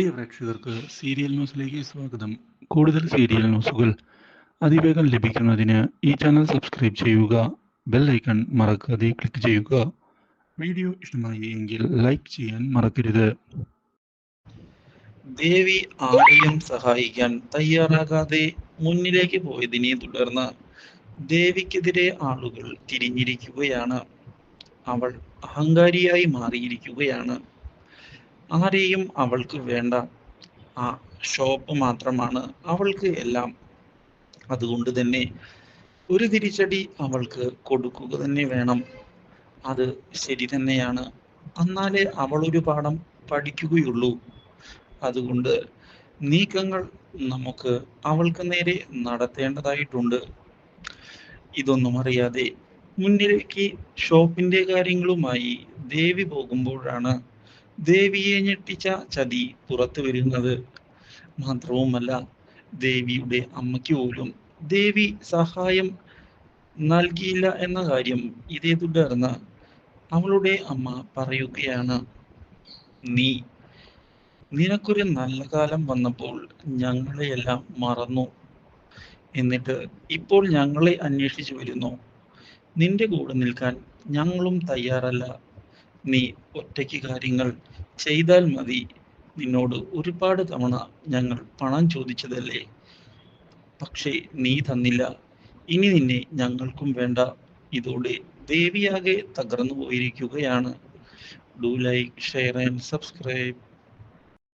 പ്രിയ പ്രേക്ഷകർക്ക് സീരിയൽ ന്യൂസിലേക്ക് സ്വാഗതം. കൂടുതൽ സീരിയൽ ന്യൂസുകൾ അതിവേഗം ലഭിക്കുന്നതിന് ഈ ചാനൽ സബ്സ്ക്രൈബ് ചെയ്യുക ബെൽ ഐക്കൺ മറക്കാതെ ക്ലിക്ക് ചെയ്യുക. വീഡിയോ ഇഷ്ടമായി എങ്കിൽ ലൈക്ക് ചെയ്യാൻ മറക്കരുത്. ദേവി ആരെയും സഹായിക്കാൻ തയ്യാറാകാതെ മുന്നിലേക്ക് പോയതിനെ തുടർന്ന് ദേവിക്കെതിരെ ആളുകൾ തിരിഞ്ഞിരിക്കുകയാണ്. അവൾ അഹങ്കാരിയായി മാറിയിരിക്കുകയാണ്. ആരെയും അവൾക്ക് വേണ്ട. ആ ഷോപ്പ് മാത്രമാണ് അവൾക്ക് എല്ലാം. അതുകൊണ്ട് തന്നെ ഒരു തിരിച്ചടി അവൾക്ക് കൊടുക്കുക തന്നെ വേണം. അത് ശരി തന്നെയാണ്. എന്നാലേ അവൾ ഒരു പാഠം പഠിക്കുകയുള്ളൂ. അതുകൊണ്ട് നീക്കങ്ങൾ നമുക്ക് അവൾക്ക് നേരെ നടത്തേണ്ടതായിട്ടുണ്ട്. ഇതൊന്നും അറിയാതെ മുന്നിലേക്ക് ഷോപ്പിന്റെ കാര്യങ്ങളുമായി ദേവി പോകുമ്പോഴാണ് ദേവിയെ ഞെട്ടിച്ച ചതി പുറത്തു വരുന്നത് മാത്രവുമല്ല ദേവിയുടെ അമ്മയ്ക്ക് പോലും ദേവി സഹായം നൽകിയില്ല എന്ന കാര്യം ഇതേ തുടർന്ന് അവളുടെ അമ്മ പറയുകയാണ് നീ നിനക്കൊരു നല്ല കാലം വന്നപ്പോൾ ഞങ്ങളെയെല്ലാം മറന്നു. എന്നിട്ട് ഇപ്പോൾ ഞങ്ങളെ അന്വേഷിച്ചു വരുന്നു. നിന്റെ കൂടെ നിൽക്കാൻ ഞങ്ങളും തയ്യാറല്ല. നീ ഒറ്റയ്ക്ക് കാര്യങ്ങൾ ചെയ്താൽ മതി. നിന്നോട് ഒരുപാട് തവണ ഞങ്ങൾ പണം ചോദിച്ചതല്ലേ? പക്ഷേ നീ തന്നില്ല. ഇനി നിന്നെ ഞങ്ങൾക്കും വേണ്ട. ഇതോടെ ദേവിയാകെ തകർന്നു പോയിരിക്കുകയാണ് do like share and subscribe